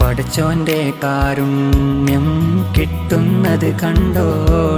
പടച്ചോന്റെ കാരുണ്യം കിട്ടുന്നത് കണ്ടോളി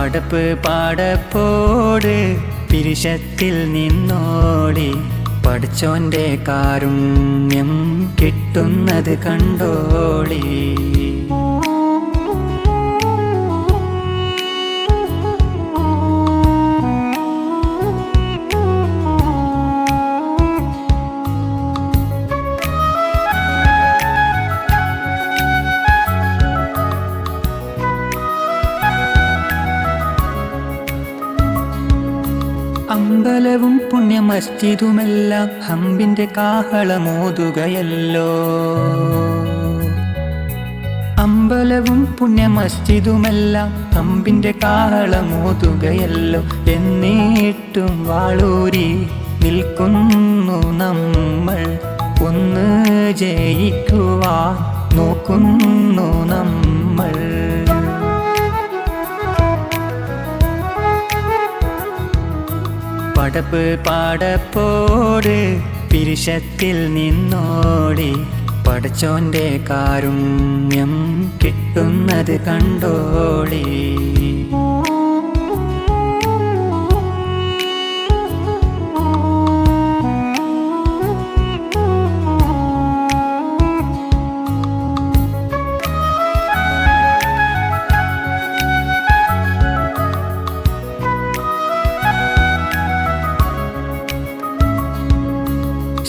പടപ്പ് പാടപ്പോട് പിരിശത്തിൽ നിന്നോടി പഠിച്ചോന്റെ കാരുണ്യം കിട്ടുന്നത് കണ്ടോളി അമ്പലവും പുണ്യ മസ്ജിദുമെല്ലാം ഹമ്പിന്റെ കാഹളമോതുകയല്ലോ. അമ്പലവും പുണ്യ മസ്ജിദുമെല്ലാം ഹമ്പിന്റെ കാഹളമോതുകയല്ലോ. എന്നിട്ടും വാളൂരി നിൽക്കുന്നു നമ്മൾ. ഒന്ന് ജയിക്കുവാൻ നോക്കുന്നു നമ്മൾ. പടപ്പ് പാടപ്പോട് പിരിശത്തിൽ നിന്നോടി പടച്ചോന്റെ കാരുണ്യം കിട്ടുന്നത് കണ്ടോളി.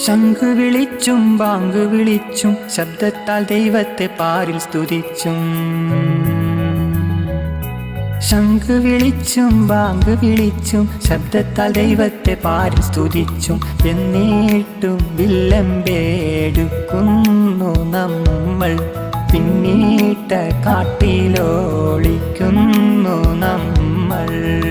ശംഖ് വിളിച്ചും ബാങ്ക് വിളിച്ചും ശബ്ദത്താൽ ദൈവത്തെ പാരിൽ സ്തുതിച്ചും. ശംഖു വിളിച്ചും ബാങ്ക് വിളിച്ചും ശബ്ദത്താൽ ദൈവത്തെ പാരിൽ സ്തുതിച്ചും. എന്നിട്ടും വില്ലമ്പേടുക്കുന്നു നമ്മൾ. പിന്നീട്ട കാട്ടിലോളിക്കുന്നു നമ്മൾ.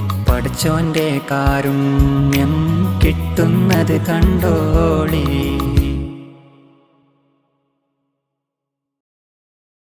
പഠിച്ചോന്റെ കാരുണ്യം കിട്ടുന്നത് കണ്ടോളി.